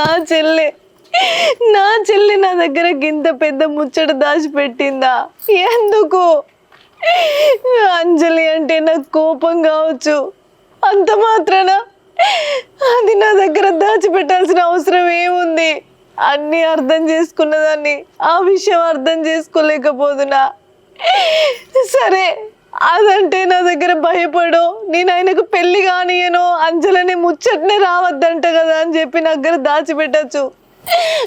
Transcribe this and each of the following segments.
నా చెల్లె. నా చెల్లి నా దగ్గర గింత పెద్ద ముచ్చట దాచిపెట్టిందా? ఎందుకు? అంజలి అంటే నాకు కోపం కావచ్చు. అంత మాత్రాన? అది నా దగ్గర దాచిపెట్టాల్సిన అవసరం ఏముంది? అన్నీ అర్థం చేసుకున్నదాన్ని ఆ విషయం అర్థం చేసుకోలేకపోదునా? సరే. అదంటే నా దగ్గర భయపడు. నేను ఆయనకు పెళ్ళి కానియను. అంజలని ముచ్చట్నే రావద్దంట కదా అని చెప్పి నా దగ్గర దాచిపెట్టచ్చు.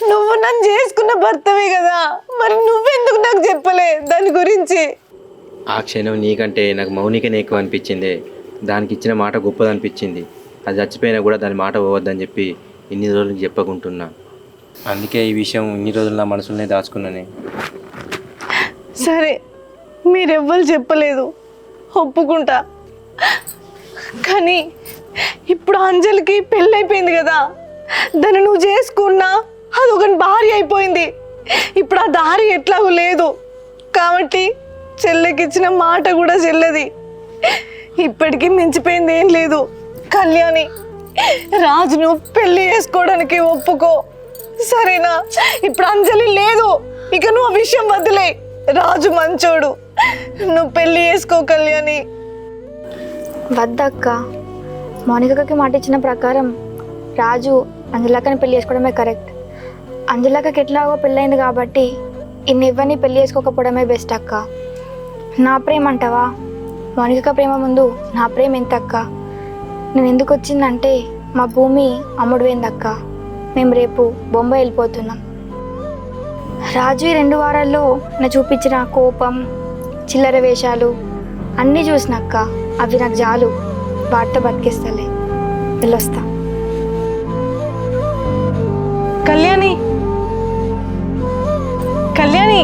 నువ్వు నన్ను చేసుకున్న భర్తవే కదా. మరి నువ్వెందుకు నాకు చెప్పలే దాని గురించి? ఆ క్షణం నీకంటే నాకు మౌనికనే ఎక్కువ అనిపించింది. దానికి ఇచ్చిన మాట గొప్పదనిపించింది. అది చచ్చిపోయినా కూడా దాని మాట పోవద్దని చెప్పి ఇన్ని రోజులు చెప్పకుంటున్నా. అందుకే ఈ విషయం ఇన్ని రోజులు నా మనసులోనే దాచుకున్నానే. సరే మీరెవ్వరు చెప్పలేదు. ఒప్పుకుంటా. కానీ ఇప్పుడు అంజలికి పెళ్ళైపోయింది కదా. దాన్ని నువ్వు చేసుకున్నా అది ఒక భార్య అయిపోయింది. ఇప్పుడు ఆ దారి ఎట్లాగూ లేదు. కాబట్టి చెల్లెకిచ్చిన మాట కూడా చెల్లది. ఇప్పటికీ మించిపోయింది ఏం లేదు. కళ్యాణి రాజును పెళ్ళి చేసుకోవడానికి ఒప్పుకో. సరేనా? ఇప్పుడు అంజలి లేదు. ఇక నువ్వు ఆ విషయం వదిలే రాజు మంచోడు. నువ్వు పెళ్ళి చేసుకో కళ్యాణి. వద్దక్క. మౌనికకి మాట ఇచ్చిన ప్రకారం రాజు అంజలాకని పెళ్ళి చేసుకోవడమే కరెక్ట్. అంజలాకకి ఎట్లాగో పెళ్ళైంది కాబట్టి ఇన్ని ఇవ్వని పెళ్ళి చేసుకోకపోవడమే బెస్ట్ అక్క. నా ప్రేమ అంటావా? మౌనిక ప్రేమ ముందు నా ప్రేమ ఎంత అక్క నేను ఎందుకు వచ్చిందంటే మా భూమి అమ్ముడు అక్క మేము రేపు బొంబాయి వెళ్ళిపోతున్నాం. రాజు ఈ రెండు వారాల్లో నా చూపించిన కోపం చిల్లర వేషాలు అన్నీ చూసినాక అవి నాకు చాలు. వాటితో బతికిస్తలే. వెళ్ళొస్తా. కళ్యాణి. కళ్యాణి.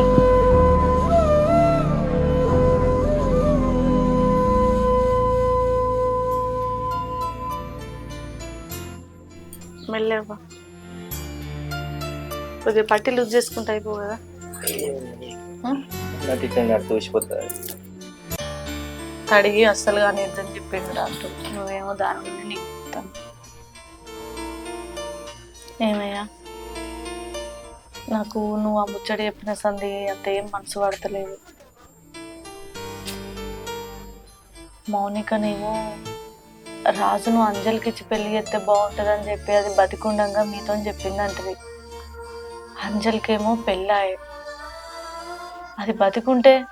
మెల్లవా కొద్దిగా పట్టి లూజ్ చేసుకుంటే అయిపో కదా. తోసిపోతుంది అడిగి అస్సలు కానీ ఇద్దని చెప్పిండు డాక్టర్ నువ్వేమో దాని గురించి నీకు చెప్తాను. ఏమయ్యా? నాకు నువ్వు ఆ ముచ్చడి చెప్పిన సంది అంత ఏం మనసు పడతలేదు. మౌనికనేమో రాజును అంజలికి ఇచ్చి పెళ్ళి చేస్తే బాగుంటుందని చెప్పి అది బతికుండంగా మీతో చెప్పింది అంటది అంజలికేమో పెళ్ళాయి. అది బతికుంటే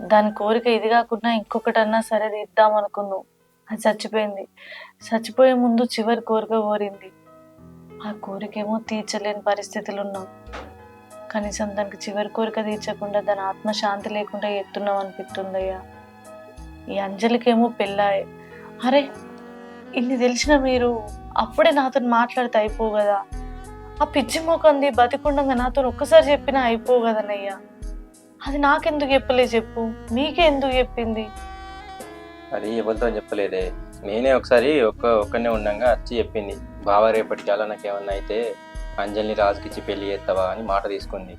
దాని కోరిక ఇది కాకుండా ఇంకొకటన్నా సరే తీద్దాం అనుకున్నావు అది చచ్చిపోయింది. చచ్చిపోయే ముందు చివరి కోరిక కోరింది. ఆ కోరికేమో తీర్చలేని పరిస్థితులు ఉన్నాం కనీసం దానికి చివరి కోరిక తీర్చకుండా దాని ఆత్మశాంతి లేకుండా ఎత్తున్నాం అనిపిస్తుందయ్యా ఈ అంజలికేమో పెళ్ళాయి. అరే ఇన్ని తెలిసిన మీరు అప్పుడే నాతో మాట్లాడితే అయిపో కదా. ఆ పిచ్చి మోకంది బతికుండగా నాతో ఒక్కసారి చెప్పినా అయిపోవు కదనయ్యా అది నాకెందుకు చెప్పలే చెప్పు. మీకే ఎందుకు చెప్పింది? అది ఎవరితో చెప్పలేదే. నేనే ఒకసారి ఒక్క ఒక్కనే ఉండగా వచ్చి చెప్పింది. బావ రేపటి చాలా నాకేమన్నా అయితే అంజలిని రాజుకిచ్చి పెళ్ళి చేస్తావా అని మాట తీసుకుంది.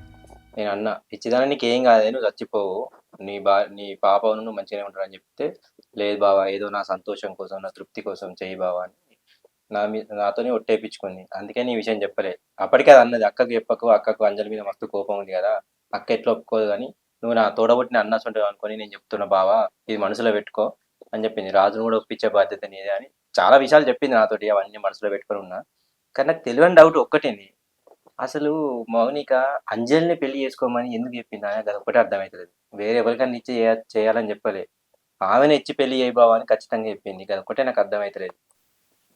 నేను అన్న ఇచ్చిదాన్ని నీకు ఏం కాదే నువ్వు చచ్చిపోవు. నీ బా నీ పాప నువ్వు మంచిగానే ఉంటారు అని చెప్తే లేదు బావా ఏదో నా సంతోషం కోసం నా తృప్తి కోసం చేయి బావా అని నా మీద నాతోనే ఒట్టేపించుకుంది. అందుకే నీ విషయం చెప్పలే. అప్పటికే అది అన్నది అక్కకు చెప్పకు అక్కకు అంజలి మీద మస్తు కోపం ఉంది కదా. అక్క ఎట్లా ఒప్పుకోదు కానీ నువ్వు నా తోడబుట్టిన అన్నసుంటావు అనుకొని నేను చెప్తున్నా బావా ఇది మనసులో పెట్టుకో అని చెప్పింది. రాజును కూడా ఒప్పించే బాధ్యత నీదే అని చాలా విషయాలు చెప్పింది నాతోటి అవన్నీ మనసులో పెట్టుకొని ఉన్నా. కానీ నాకు తెలియని డౌట్ ఒక్కటేంది. అసలు మౌనిక అంజలిని పెళ్ళి చేసుకోమని ఎందుకు చెప్పింది అని అది ఒకటే అర్థమవుతుంది వేరే ఎవరికైనా ఇచ్చి చేయాలని చెప్పలే. ఆమెను ఇచ్చి పెళ్ళి చేయబావా అని ఖచ్చితంగా చెప్పింది. అది ఒకటే నాకు అర్థమవుతలేదు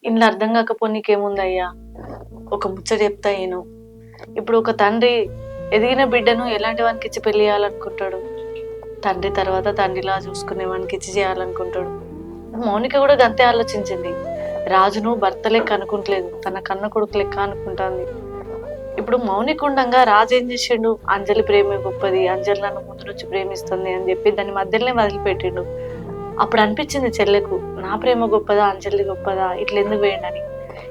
ఇంట్లో అర్థం కాకపో నీకేముందయ్యా? ఒక ముచ్చట చెప్తా నేను ఇప్పుడు ఒక తండ్రి ఎదిగిన బిడ్డను ఎలాంటి వానికి ఇచ్చి పెళ్ళి చేయాలనుకుంటాడు? తండ్రి తర్వాత తండ్రిలా చూసుకునే వానికి ఇచ్చి చేయాలనుకుంటాడు. మౌనిక కూడా గంతే ఆలోచించింది. రాజును భర్త లెక్క అనుకుంటలేదు. తన కన్న కొడుకు లెక్క అనుకుంటాంది. ఇప్పుడు మౌనిక ఉండంగా రాజు ఏం చేసిండు? అంజలి ప్రేమ గొప్పది. అంజలి నన్ను ముందు నుంచి ప్రేమిస్తుంది అని చెప్పి దాని మధ్యలోనే వదిలిపెట్టిండు. అప్పుడు అనిపించింది చెల్లెకు నా ప్రేమ గొప్పదా? అంజలి గొప్పదా? ఇట్లా ఎందుకు వేయండి అని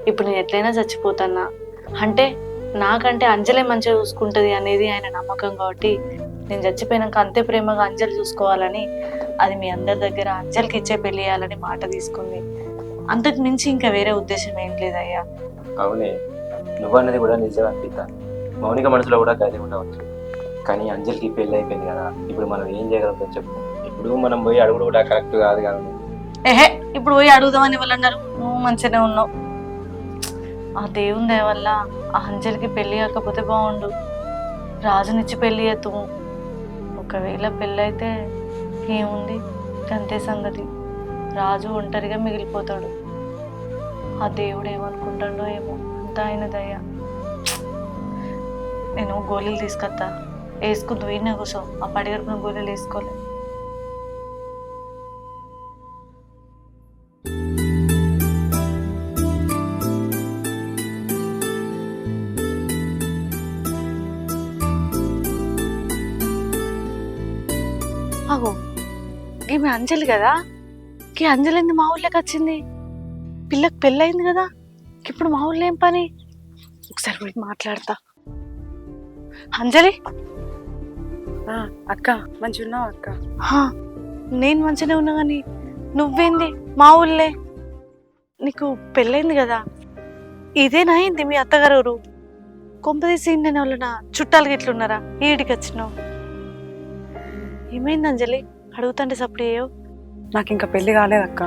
ఇప్పుడు నేను ఎట్లయినా చచ్చిపోతానా? అంటే నాకంటే అంజలే మంచిగా చూసుకుంటది అనేది ఆయన నమ్మకం కాబట్టి నేను చచ్చిపోయినాక అంతే ప్రేమగా అంజలి చూసుకోవాలని అది మీ అందరి దగ్గర అంజలికి ఇచ్చే పెళ్ళి చేయాలని మాట తీసుకుంది. అంతకు మించి ఇంకా వేరే ఉద్దేశం ఏం లేదయ్యా. అవునే నువ్వన్నది కూడా నిజం అనిపిస్తా మౌనిక మనసులో కూడా గది ఉండవచ్చు. కానీ అంజలికి పెళ్ళి అయిపోయింది కదా ఇప్పుడు మనం ఏం చేయగలుగుతాం చెప్పు. ఇప్పుడు మనం పోయి అడుగుడు కూడా కరెక్ట్ కాదు కదా. ఏహే ఇప్పుడు పోయి అడుగుదామని వాళ్ళు అన్నారు నువ్వు మంచిగానే ఉన్నావు. ఆ దేవుని దయ వల్ల ఆ అంజలికి పెళ్ళి కాకపోతే బాగుండు. రాజునిచ్చి పెళ్ళి చేద్దాము ఒకవేళ పెళ్ళైతే ఏముంది? అంతే సంగతి. రాజు ఒంటరిగా మిగిలిపోతాడు. ఆ దేవుడు ఏమనుకుంటాడో ఏమో. అంతా ఆయన దయ. నేను గోళీలు తీసుకొస్తా వేసుకుందు వీడినే కూర్చో. ఆ పడిగడుపున గోళీలు వేసుకోలేదు అంజలి కదా? ఈ అంజలి మా ఊళ్ళోకి వచ్చింది? పిల్లకి పెళ్ళయింది కదా? ఇప్పుడు మా ఊళ్ళో ఏం పని? ఒకసారి పోయి మాట్లాడతా. అంజలి? ఆ, అక్క మంచి ఉన్నావు అక్క నేను మంచిగానే ఉన్నా కానీ నువ్వేంది? మా ఊళ్ళే నీకు పెళ్ళైంది కదా? ఇదేనా అయింది మీ అత్తగారు ఊరు కొంపదీసి నేను వాళ్ళ చుట్టాలు గిట్లున్నారా? ఈడికి వచ్చినావు? ఏమైంది అంజలి? అడుగుతుంటే సప్పుడు ఏయో నాకు ఇంకా పెళ్ళి కాలేదు అక్క.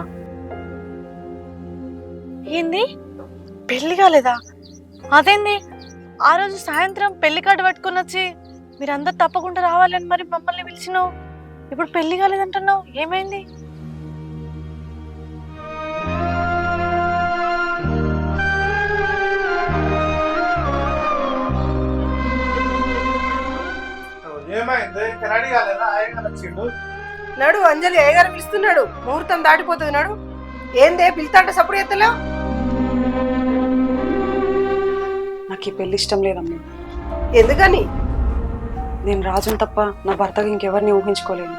ఏంది? పెళ్ళి కాలేదా? అదేంది? ఆ రోజు సాయంత్రం పెళ్ళి కార్డు పట్టుకొని వచ్చి మీరందరు తప్పకుండా రావాలని మరి మమ్మల్ని పిలిచినావు. ఇప్పుడు పెళ్ళి కాలేదంటున్నావు. ఏమైంది? ఏమైంది? రెడీ కాలేదా? ఆయన వచ్చిండు? నడు అంజలి అయ్యగారు పిలుస్తున్నాడు. ముహూర్తం దాటిపోతుంది నడు. ఏందే పిలుతాంటే సప్పుడు ఎత్తలేవు నాకు ఈ పెళ్ళి ఇష్టం లేదమ్మా. ఎందుకని? నేను రాజుని తప్ప నా భర్తగా ఇంకెవరిని ఊహించుకోలేను.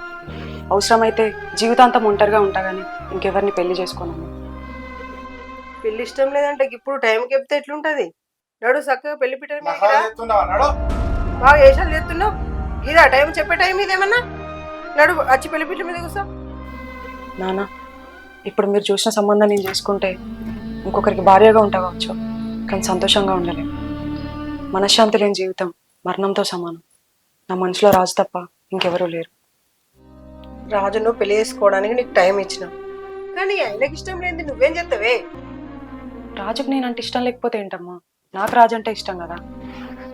అవసరమైతే జీవితాంతం ఒంటరిగా ఉంటా కానీ ఇంకెవరిని పెళ్ళి చేసుకోనమ్మా. పెళ్ళి ఇష్టం లేదంటే ఇప్పుడు టైంకి చెప్తే ఎట్లుంటది? నడు చక్కగా పెళ్ళి పీట మీద మహా రా. చేస్తున్నావా నడు? బాగా వేషాలు చేస్తున్నావు. ఇదా టైం చెప్పే టైం ఇదేమన్నా? నడు వచ్చి పెళ్ళి పీట మీద కూర్చో. నాన్న ఇప్పుడు మీరు చూసిన సంబంధం నేను చేసుకుంటే ఇంకొకరికి భార్యగా ఉంటా కావచ్చు కానీ సంతోషంగా ఉండలేం. మనశ్శాంతి లేని జీవితం మరణంతో సమానం. నా మనసులో రాజు తప్ప ఇంకెవరూ లేరు. రాజును పెళ్ళి చేసుకోవడానికి నీకు టైం ఇచ్చిన. కానీ ఆయనకి ఇష్టం లేని నువ్వేం చేస్తావే? రాజుకు నేనంటే ఇష్టం లేకపోతే ఏంటమ్మా? నాకు రాజు అంటే ఇష్టం కదా.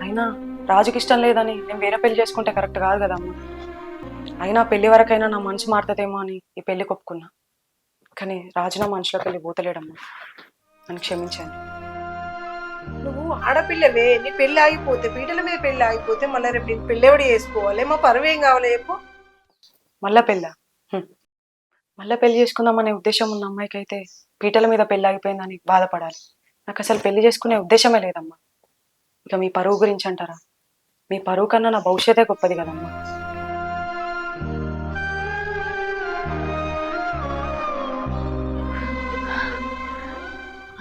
అయినా రాజుకి ఇష్టం లేదని నేను వేరే పెళ్ళి చేసుకుంటే కరెక్ట్ కాదు కదమ్మా. అయినా పెళ్ళి వరకైనా నా మనసు మారుతుందేమో అని ఈ పెళ్ళి కొప్పుకున్నా. కానీ రాజు నా మనసులోకి వెళ్ళి పోతలేడమ్మా. నన్ను క్షమించండి. నువ్వు ఆడపిల్లవే నీ పెళ్ళి ఆగిపోతే పీటల మీద పెళ్ళి ఆగిపోతే మళ్ళీ రేపు నీకు పెళ్ళి ఎవడు చేసుకోవాలి? మా పరువు ఏం కావాలి చెప్పు. మళ్ళా పెళ్ళా. మళ్ళా పెళ్ళి చేసుకుందామనే ఉద్దేశం ఉన్న అమ్మాయికి అయితే పీటల మీద పెళ్ళి ఆగిపోయిందని బాధపడాలి. నాకు అసలు పెళ్ళి చేసుకునే ఉద్దేశమే లేదమ్మా. ఇక మీ పరువు గురించి అంటారా? మీ పరువు కన్నా నా భవిష్యత్తే గొప్పది కదమ్మా.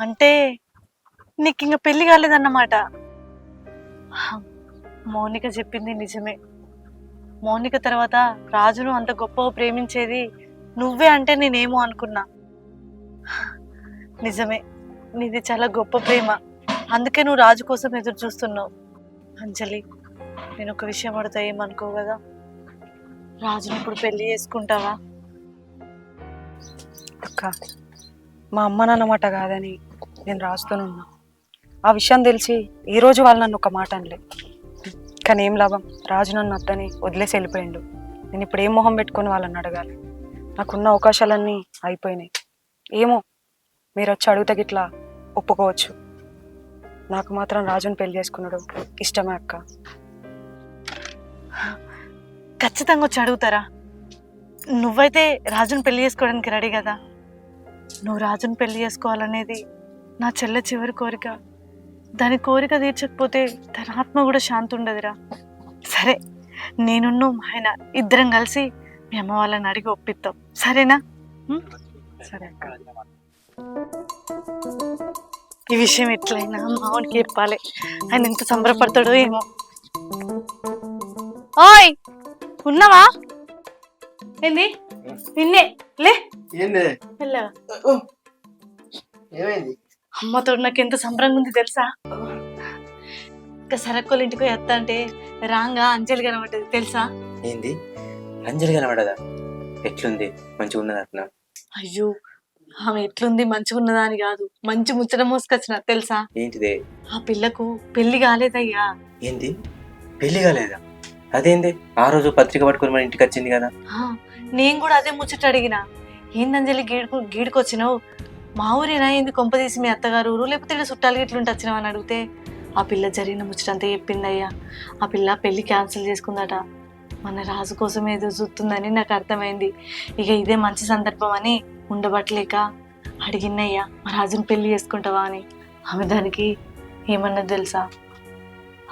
అంటే నీకు ఇంకా పెళ్ళి కాలేదన్నమాట మౌనిక చెప్పింది నిజమే. మౌనిక తర్వాత రాజును అంత గొప్పగా ప్రేమించేది నువ్వే అంటే నేనేమో అనుకున్నా. నిజమే నీది చాలా గొప్ప ప్రేమ. అందుకే నువ్వు రాజు కోసం ఎదురు చూస్తున్నావు. అంజలి నేను ఒక విషయం అడుగుతా ఏమనుకో కదా? రాజుని ఇప్పుడు పెళ్ళి చేసుకుంటావా? అక్క మా అమ్మ నాన్నమాట కాదని నేను రాస్తూనున్నా ఆ విషయం తెలిసి ఈ రోజు వాళ్ళు నన్ను ఒక మాట అనలే. కానీ ఏం లాభం? రాజు నన్ను అద్దని వదిలేసి వెళ్ళిపోయిండు. నేను ఇప్పుడు ఏం మొహం పెట్టుకొని వాళ్ళని అడగాలి? నాకున్న అవకాశాలన్నీ అయిపోయినాయి. ఏమో మీరు వచ్చి అడుగుతా గిట్లా ఒప్పుకోవచ్చు. నాకు మాత్రం రాజుని పెళ్ళి చేసుకున్నాడు ఇష్టమే అక్క. ఖచ్చితంగా వచ్చి అడుగుతారా? నువ్వైతే రాజుని పెళ్ళి చేసుకోవడానికి రెడీ కదా? నువ్వు రాజుని పెళ్ళి చేసుకోవాలనేది నా చెల్లె చివరి కోరిక. దాని కోరిక తీర్చకపోతే తన ఆత్మ కూడా శాంతి ఉండదురా సరే నేనున్న మా ఆయన ఇద్దరం కలిసి మీ అమ్మ వాళ్ళని అడిగి ఒప్పిస్తాం సరేనా? సరే. ఈ విషయం ఎట్లయినా మావునికి చెప్పాలి ఆయన ఎంత సంబరపడతాడో ఏమో. ఓయ్! ఉన్నావా? ఏంది? నిన్నే. లే. ఏమైంది? అమ్మతో నాకు ఎంత సంబరంగా ఉంది తెలుసా? ఇంకా సరక్కుల ఇంటికి ఎత్తా అంటే రాంగా అంజలి కనబడ్డది తెలుసా? ఏంది? అంజలి కనబడదా? ఎట్లుంది? మంచిగా ఉన్నది అట్లా? అయ్యో ఆమె ఎట్లుంది? మంచిగా ఉన్నదా అని కాదు. మంచి ముచ్చట మోసుకొచ్చిన తెలుసా? ఏంటిదే? ఆ పిల్లకు పెళ్ళి కాలేదయ్యా. ఏంది? పెళ్ళి కాలేదా? అదేంది? ఆ రోజు పత్రిక పట్టుకొని మన ఇంటికి వచ్చింది కదా? నేను కూడా అదే ముచ్చట అడిగిన. ఏంది అంజలి గీడుకు గీడుకొచ్చినావు? మా ఊరేనా? ఏంది కొంపదీసి మీ అత్తగారు ఊరు? లేకపోతే ఈడ చుట్టాలు ఇట్లుంటే వచ్చినామని అని అడిగితే ఆ పిల్ల జరిగిన ముచ్చటంతా చెప్పిందయ్యా. ఆ పిల్ల పెళ్ళి క్యాన్సిల్ చేసుకుందట. మన రాజు కోసం ఏదో చూస్తుందని నాకు అర్థమైంది. ఇక ఇదే మంచి సందర్భం అని ఉండబట్టలేక అడిగినయ్యా మా రాజుని పెళ్ళి చేసుకుంటావా అని? ఆమె దానికి ఏమన్నది తెలుసా?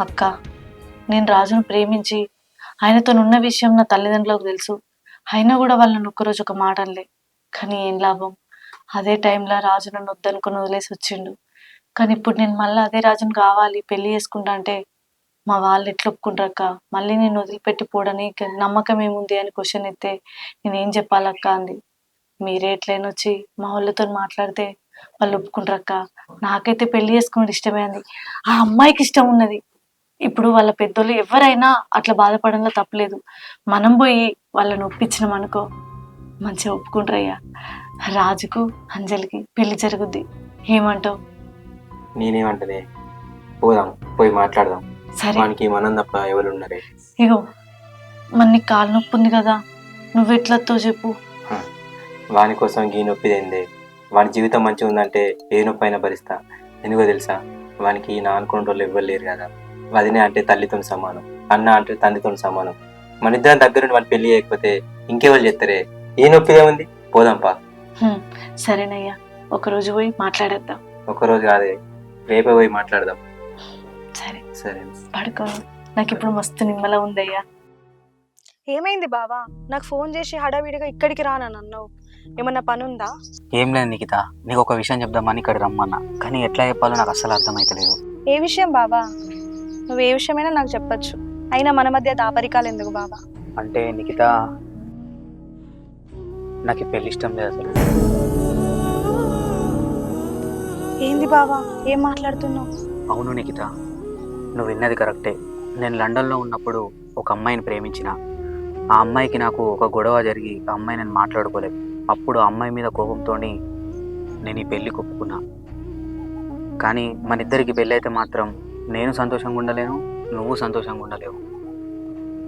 అక్క నేను రాజును ప్రేమించి ఆయనతో ఉన్న విషయం నా తల్లిదండ్రులకు తెలుసు. అయినా కూడా వాళ్ళని ఒక్కరోజు ఒక మాట అనలే కానీ ఏం లాభం? అదే టైంలో రాజు నన్ను వద్దనుకుని వదిలేసి వచ్చిండు. కానీ ఇప్పుడు నేను మళ్ళీ అదే రాజును కావాలి పెళ్ళి చేసుకుంటా అంటే మా వాళ్ళు ఎట్లా ఒప్పుకుంటారక్క మళ్ళీ నేను వదిలిపెట్టి పోడని నమ్మకం ఏముంది అని క్వశ్చన్ ఎత్తే నేనేం చెప్పాలక్క అంది. మీరే ఎట్లయినా వచ్చి మా వాళ్ళతో మాట్లాడితే వాళ్ళు ఒప్పుకుంటారక్క నాకైతే పెళ్ళి చేసుకునేది ఇష్టమే అంది. ఆ అమ్మాయికి ఇష్టం ఉన్నది. ఇప్పుడు వాళ్ళ పెద్దోళ్ళు ఎవరైనా అట్లా బాధపడంలో తప్పలేదు. మనం పోయి వాళ్ళని ఒప్పించినాం అనుకో మంచిగా ఒప్పుకుంటారయ్యా. రాజుకు అంజలికి పెళ్ళి జరుగుద్ది. ఏమంటావు? నేనేమంటదే పోదాం పోయి మాట్లాడదాం. సరే. మనం తప్ప ఎవరు ఉన్నారే ఇగో మన నీకు కాలు నొప్పి ఉంది కదా నువ్వెట్లతో చెప్పు. వాని కోసం గీ నొప్పిదేందే వాని జీవితం మంచిగా ఉందంటే ఏ నొప్పి అయినా భరిస్తా. ఎందుకో తెలుసా? వానికి నా అనుకున్న వాళ్ళు ఎవ్వరు లేరు కదా. వదినే అంటే తల్లితో సమానం అన్న అంటే తండ్రితో సమానం. మన ఇద్దరం దగ్గర నుండి వాని పెళ్ళి చేయకపోతే ఇంకెవరు చెప్తారే ఏ నొప్పిదే ఉంది? పోదాంపా సరేనయ్యా. ఒకరోజు పోయి మాట్లాడేద్దాం. ఒక్కరోజు కాదే రేపే పోయి మాట్లాడదాం. సరే. సరే. పడుకో. నాకు ఇప్పుడు మస్తు నిమ్మల ఉందయ్యా. ఏమైంది బావా? నాకు ఫోన్ చేసి హడావిడిగా ఇక్కడికి రానని అన్నావు. ఏమన్నా పని ఉందా ఏం లేదు నిఖిత. నీకు ఒక విషయం చెప్దామని ఇక్కడ రమ్మన్నా. కానీ ఎట్లా చెప్పాలో నాకు అస్సలు అర్థమైతలేదు. ఏ విషయం బావా? నువ్వు ఏ విషయమైనా నాకు చెప్పొచ్చు. అయినా మన మధ్య దాపరికాలు ఎందుకు బావా? అంటే నిఖిత నాకు ఈ పెళ్ళి ఇష్టం లేదు అసలు. ఏంది బావా? ఏం మాట్లాడుతున్నావు? అవును నిఖిత నువ్వు విన్నది కరెక్టే. నేను లండన్లో ఉన్నప్పుడు ఒక అమ్మాయిని ప్రేమించిన. ఆ అమ్మాయికి నాకు ఒక గొడవ జరిగి ఆ అమ్మాయి నేను మాట్లాడుకోలేదు. అప్పుడు ఆ అమ్మాయి మీద కోపంతో నేను ఈ పెళ్ళి ఒప్పుకున్నా కానీ మన ఇద్దరికి పెళ్ళి అయితే మాత్రం నేను సంతోషంగా ఉండలేను నువ్వు సంతోషంగా ఉండలేవు.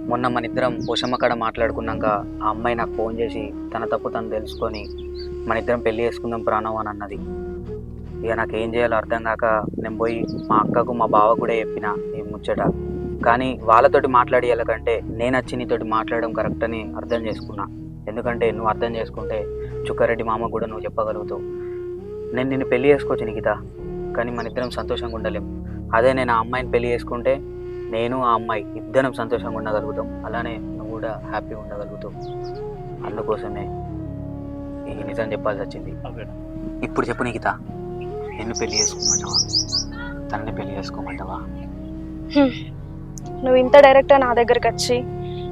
మొన్న మన ఇద్దరం పోషమ్మ కాడ మాట్లాడుకున్నాక ఆ అమ్మాయి నాకు ఫోన్ చేసి తన తప్పు తను తెలుసుకొని మన ఇద్దరం పెళ్ళి చేసుకుందాం ప్రాణం అని అన్నది. ఇక నాకు ఏం చేయాలో అర్థం కాక నేను పోయి మా అక్కకు మా బావ కూడా చెప్పిన ఈ ముచ్చట. కానీ వాళ్ళతోటి మాట్లాడి వెళ్ళకంటే నేను వచ్చి నీతోటి మాట్లాడడం కరెక్ట్ అని అర్థం చేసుకున్నా. ఎందుకంటే నువ్వు అర్థం చేసుకుంటే చుక్కారెడ్డి మామ కూడా నువ్వు చెప్పగలుగుతావు. నేను నిన్ను పెళ్ళి చేసుకోవచ్చు నిఖిత. కానీ మన ఇద్దరం సంతోషంగా ఉండలేం. అదే నేను ఆ అమ్మాయిని పెళ్ళి చేసుకుంటే నేను ఆ అమ్మాయి ఇద్దరం సంతోషంగా ఉండగలుగుతాం. అలానే నువ్వు కూడా హ్యాపీగా ఉండగలుగుతావు. అందుకోసమే ఈ నిజం చెప్పాల్సి వచ్చింది. ఇప్పుడు చెప్పు నిఖిత. నిన్ను పెళ్ళి చేసుకోమంటావా? తనని పెళ్ళి చేసుకోమంటావా? నువ్వు ఇంత డైరెక్ట్గా నా దగ్గరికి వచ్చి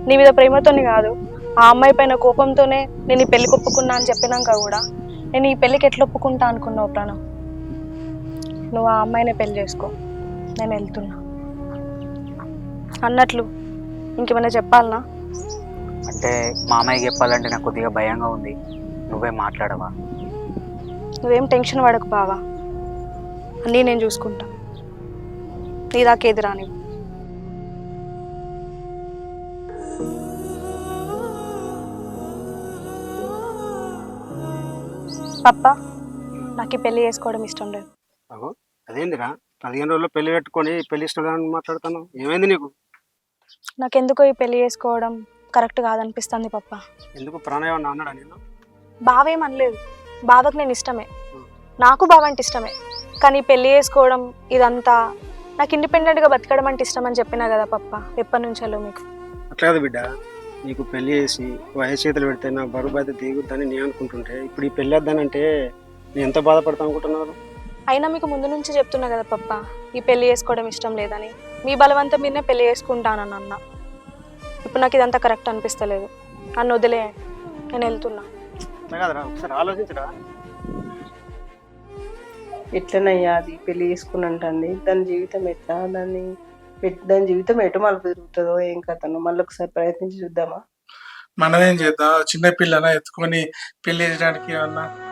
నీ మీద ప్రేమతోని కాదు ఆ అమ్మాయి పైన కోపంతోనే నేను ఈ పెళ్ళికి ఒప్పుకున్నా అని చెప్పినాక కూడా నేను ఈ పెళ్ళికి ఎట్లా ఒప్పుకుంటా అనుకున్నావు ప్రాణం? నువ్వు ఆ అమ్మాయినే పెళ్ళి చేసుకో. నేను వెళ్తున్నా. అన్నట్లు ఇంకేమైనా చెప్పాలనా? అంటే మా అమ్మాయికి చెప్పాలంటే నాకు కొద్దిగా భయంగా ఉంది. నువ్వే మాట్లాడవా? నువ్వేం టెన్షన్ పడకు బావా. అన్నీ నేను చూసుకుంటా. నీ దాకా ఏది రాని పప్ప నాకు పెళ్ళి చేసుకోవడం ఇష్టం లేదు. అగో అదేందిరా? పదిహేను రోజుల్లో పెళ్ళి పెట్టుకొని పెళ్ళి ఇష్టం మాట్లాడుతాను ఏమైంది నీకు? నాకెందుకో ఈ పెళ్ళి చేసుకోవడం కరెక్ట్ కాదనిపిస్తుంది పప్ప. ఎందుకు ప్రాణాయం అన్నాడా నేను బావేం అనలేదు. బావకు నేను ఇష్టమే. నాకు బావ అంటే ఇష్టమే. కానీ పెళ్ళి చేసుకోవడం ఇదంతా నాకు ఇండిపెండెంట్గా బతకడం అంటే ఇష్టం అని చెప్పినా కదా పప్ప ఎప్పటి నుంచో మీకు. అట్లా కాదు బిడ్డ నీకు పెళ్ళి చేసి వయసు చేతులు పెడితే నా బరువు బాధ్యత దిగుద్దని నేను అనుకుంటుంటే ఇప్పుడు ఈ పెళ్ళి వద్దానంటే నేను ఎంత బాధపడతా అనుకుంటున్నారు? అయినా మీకు ముందు నుంచి చెప్తున్నా కదా పప్ప ఈ పెళ్ళి చేసుకోవడం ఇష్టం లేదని. మీ బలవంతం మీదనే పెళ్ళి చేసుకుంటానని అన్న ఇప్పుడు నాకు ఇదంతా కరెక్ట్ అనిపిస్తలేదు. నన్ను వదిలే నేను వెళ్తున్నా. అట్లా కాదురా ఒకసారి ఆలోచించరా. ఎట్లనయ్యా అది పెళ్ళి చేసుకుని దాని జీవితం ఎట్లా? దాన్ని దాని జీవితం ఎటు మలుపు తిరుగుతుందో ఏం కథనో మళ్ళీ ఒకసారి ప్రయత్నించి చూద్దామా? మనమేం చేద్దాం? చిన్న పిల్లన ఎత్తుకొని పెళ్ళి చేయడానికి ఏమన్నా ఏమో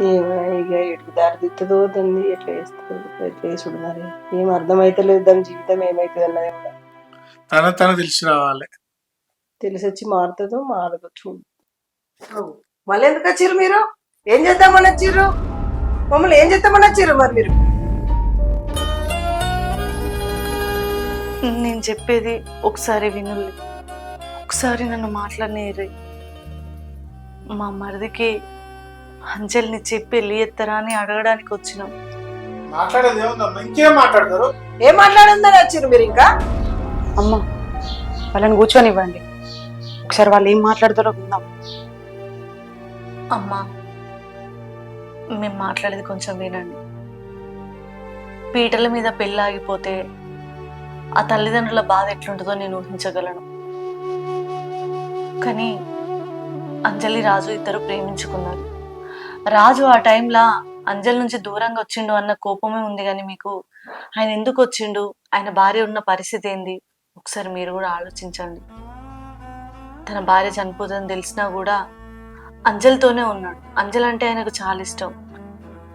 ఇక ఎటుకు దారి తిస్తుందో దాన్ని ఎట్లా చేస్తుందో ఎట్లా చేసుడు మరి? ఏం అర్థమైతలేదు దాని జీవితం ఏమైతుంది అన్నది కూడా. తన తను తెలిసి రావాలి తెలిసి వచ్చి మారుతుందో మారదో చూడు. మళ్ళీ ఎందుకు వచ్చిర్రు మీరు? ఏం చేద్దామని వచ్చిర్రు మమ్మల్ని ఏం చేద్దామని వచ్చిర్రు మరి మీరు? నేను చెప్పేది ఒకసారి వినుల్లి ఒకసారి నన్ను మాట్లాడనేరు. మా మరిదికి అంజలిని చెప్పి పెళ్ళి ఎత్తరా అని అడగడానికి వచ్చినాం. మాట్లాడేది ఏముందమ్మా? ఇంకేం మాట్లాడతారు? ఏం మాట్లాడిందని వచ్చిర్రు మీరు ఇంకా? అమ్మ వాళ్ళని కూర్చొనివ్వండి. ఒకసారి వాళ్ళు ఏం మాట్లాడతారో విందాం. అమ్మా మేము మాట్లాడేది కొంచెం వినండి. పీటల మీద పెళ్ళి ఆగిపోతే ఆ తల్లిదండ్రుల బాధ ఎట్లుంటుందో నేను ఊహించగలను. కానీ అంజలి రాజు ఇద్దరు ప్రేమించుకున్నారు. రాజు ఆ టైంలో అంజలి నుంచి దూరంగా వచ్చిండు అన్న కోపమే ఉంది కానీ మీకు. ఆయన ఎందుకు వచ్చిండు? ఆయన భార్య ఉన్న పరిస్థితి ఏంది? ఒకసారి మీరు కూడా ఆలోచించండి. తన భార్య చనిపోతుందని తెలిసినా కూడా అంజలితోనే ఉన్నాడు. అంజల్ అంటే ఆయనకు చాలా ఇష్టం.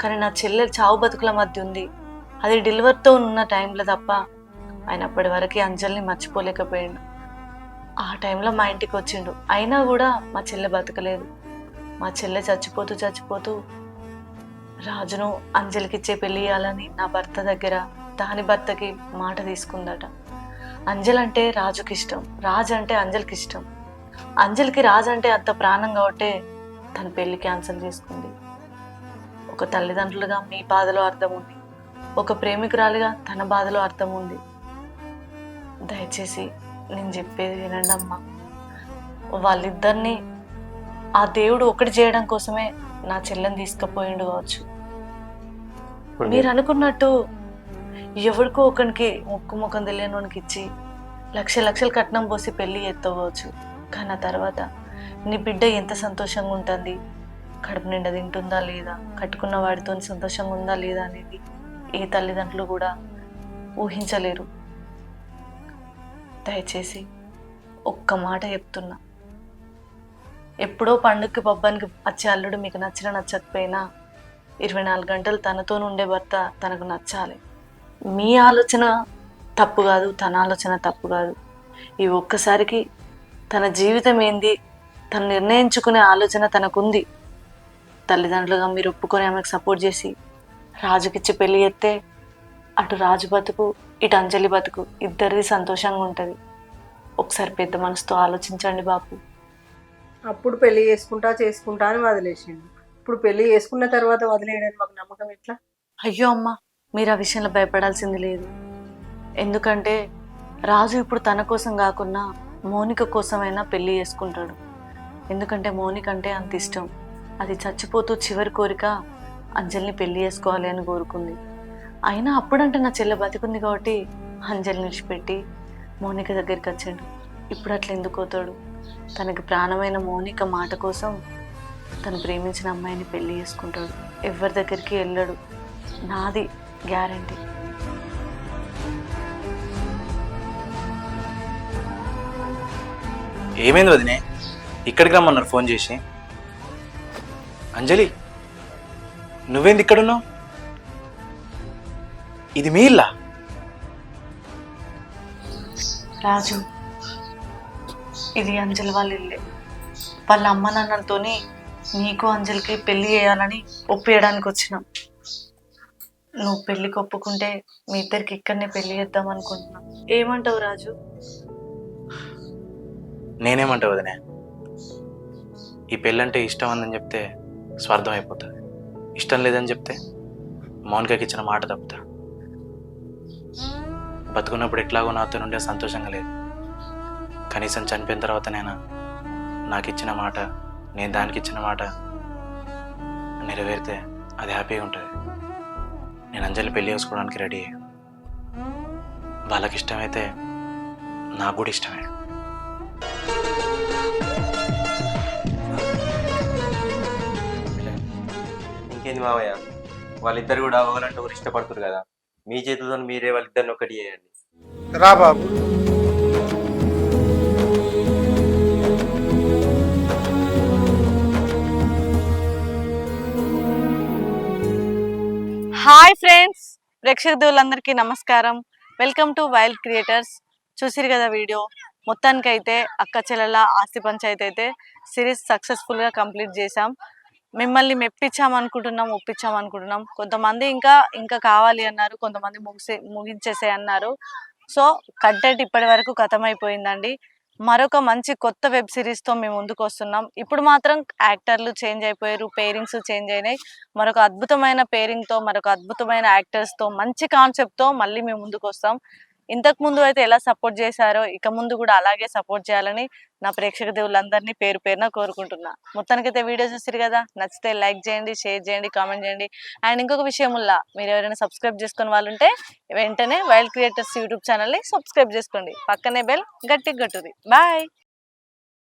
కానీ నా చెల్లె చావు బతుకుల మధ్య ఉంది. అది డెలివర్తో ఉన్న టైంలో తప్ప ఆయన అప్పటి వరకు అంజల్ని మర్చిపోలేకపోయాడు. ఆ టైంలో మా ఇంటికి వచ్చిండు. అయినా కూడా మా చెల్లె బతకలేదు. మా చెల్లె చచ్చిపోతూ చచ్చిపోతూ రాజును అంజలికి ఇచ్చే పెళ్ళి చేయాలని నా భర్త దగ్గర దాని భర్తకి మాట తీసుకుందట. అంజల్ అంటే రాజుకి ఇష్టం రాజు అంటే అంజలికి ఇష్టం అంజలికి రాజు అంటే అంత ప్రాణం కాబట్టి తన పెళ్ళి క్యాన్సిల్ చేసుకుంది. ఒక తల్లిదండ్రులుగా మీ బాధలో అర్థం ఉంది. ఒక ప్రేమికురాలిగా తన బాధలో అర్థం ఉంది. దయచేసి నేను చెప్పేది వినండి అమ్మా వాళ్ళిద్దరిని ఆ దేవుడు ఒకటి చేయడం కోసమే నా చెల్లెని తీసుకుపోయిండు కావచ్చు మీరు అనుకున్నట్టు ఎవరికో ఒకరికి ముక్కు ముఖం తెలియని ఇచ్చి లక్ష లక్షలు కట్నం పోసి పెళ్ళి ఎత్తవచ్చు. కానీ ఆ తర్వాత నీ బిడ్డ ఎంత సంతోషంగా ఉంటుంది. కడుపు నిండా తింటుందా లేదా? కట్టుకున్న వాడితో సంతోషంగా ఉందా లేదా అనేది ఏ తల్లిదండ్రులు కూడా ఊహించలేరు. దయచేసి ఒక్క మాట చెప్తున్నా. ఎప్పుడో పండుగకి పబ్బానికి వచ్చే అల్లుడు మీకు నచ్చిన నచ్చకపోయినా ఇరవై నాలుగు గంటలు తనతో ఉండే భర్త తనకు నచ్చాలి. మీ ఆలోచన తప్పు కాదు తన ఆలోచన తప్పు కాదు. ఈ ఒక్కసారికి తన జీవితం ఏంది? తను నిర్ణయించుకునే ఆలోచన తనకుంది. తల్లిదండ్రులుగా మీరు ఒప్పుకొని ఆమెకు సపోర్ట్ చేసి రాజుకిచ్చి పెళ్ళి ఎత్తే అటు రాజు బతుకు ఇటు అంజలి బతుకు ఇద్దరిది సంతోషంగా ఉంటుంది. ఒకసారి పెద్ద మనసుతో ఆలోచించండి బాపు. అప్పుడు పెళ్ళి చేసుకుంటా చేసుకుంటా అని వదిలేసిండు. ఇప్పుడు పెళ్ళి చేసుకున్న తర్వాత వదిలేయడానికి మాకు నమ్మకం ఎట్లా? అయ్యో అమ్మ మీరు ఆ విషయంలో భయపడాల్సింది లేదు. ఎందుకంటే రాజు ఇప్పుడు తన కోసం కాకుండా మౌనిక కోసమైనా పెళ్ళి చేసుకుంటాడు. ఎందుకంటే మౌనిక అంటే అంత ఇష్టం. అది చచ్చిపోతూ చివరి కోరిక అంజలిని పెళ్ళి చేసుకోవాలి అని కోరుకుంది. అయినా అప్పుడంటే నా చెల్లె బతికుంది కాబట్టి అంజలిని విడిచిపెట్టి మౌనిక దగ్గరికి వచ్చాడు. ఇప్పుడు అట్లా ఎందుకు అవుతాడు తనకి ప్రాణమైన మౌనిక మాట కోసం తను ప్రేమించిన అమ్మాయిని పెళ్ళి చేసుకుంటాడు. ఎవరి దగ్గరికి వెళ్ళడు. నాది గ్యారంటీ. ఏమైంది వదినే? ఇక్కడికి రమ్మన్నారు ఫోన్ చేసి. అంజలి నువ్వేంది ఇక్కడున్నావు? ఇది మీ ఇల్లా? రాజు ఇది అంజలి వాళ్ళ ఇల్లే. వాళ్ళ అమ్మ నాన్నలతోని నీకు అంజలికి పెళ్ళి చేయాలని ఒప్పేయడానికి వచ్చినాం. నువ్వు పెళ్ళికి ఒప్పుకుంటే మీ ఇద్దరికి ఇక్కడనే పెళ్ళి చేద్దాం అనుకుంటున్నా. ఏమంటావు రాజు? నేనేమంటావు వదినే? ఈ పెళ్ళంటే ఇష్టం అందని చెప్తే స్వార్థం అయిపోతుంది. ఇష్టం లేదని చెప్తే మౌనికకి ఇచ్చిన మాట తప్పుతా. బతుకున్నప్పుడు ఎట్లాగో నాతో నుండే సంతోషంగా లేదు. కనీసం చనిపోయిన తర్వాత నేను నాకు ఇచ్చిన మాట నేను దానికి ఇచ్చిన మాట నెరవేరితే అది హ్యాపీగా ఉంటుంది. నేను అంజలి పెళ్ళి చేసుకోవడానికి రెడీ. వాళ్ళకి ఇష్టమైతే నాకు కూడా ఇష్టమే. ఇంకేంది మామయ్య వాళ్ళిద్దరు కూడా ఒకరంటే ఒకరు ఇష్టపడుతురు కదా. మీ చేతులతో మీరే వాళ్ళిద్దరిని ఒకటి చేయండి. రా బాబు. హాయ్ ఫ్రెండ్స్ ప్రేక్షకులందరికీ నమస్కారం. Welcome to wild creators. చూసిరు కదా వీడియో? మొత్తానికైతే అక్క చెల్లెల ఆస్తి పంచాయతీ అయితే సిరీస్ సక్సెస్ఫుల్గా కంప్లీట్ చేశాం. మిమ్మల్ని మెప్పించాం అనుకుంటున్నాం ఒప్పించాం అనుకుంటున్నాం. కొంతమంది ఇంకా ఇంకా కావాలి అన్నారు కొంతమంది ముగిసే ముగించేసే అన్నారు. సో కంటెంట్ ఇప్పటి వరకు అయిపోయిందండి మరొక మంచి కొత్త వెబ్ సిరీస్తో మేము ముందుకు వస్తున్నాం ఇప్పుడు మాత్రం యాక్టర్లు చేంజ్ అయిపోయారు పేరింగ్స్ చేంజ్ అయినాయి. మరొక అద్భుతమైన పేరింగ్తో మరొక అద్భుతమైన యాక్టర్స్తో మంచి కాన్సెప్ట్తో మళ్ళీ మేము ముందుకు వస్తాం ఇంతకు ముందు అయితే ఎలా సపోర్ట్ చేశారో ఇక ముందు కూడా అలాగే సపోర్ట్ చేయాలని నా ప్రేక్షక దేవుళ్ళందరినీ పేరు పేరున కోరుకుంటున్నా. మొత్తానికైతే వీడియో చూసారు కదా నచ్చితే లైక్ చేయండి షేర్ చేయండి కామెంట్ చేయండి. అండ్ ఇంకొక విషయం ఉల్లా మీరు ఎవరైనా సబ్స్క్రైబ్ చేసుకుని వాళ్ళు ఉంటే వెంటనే వైల్డ్ క్రియేటర్స్ యూట్యూబ్ ఛానల్ని సబ్స్క్రైబ్ చేసుకోండి. పక్కనే బెల్ గట్టి గట్టుది బాయ్!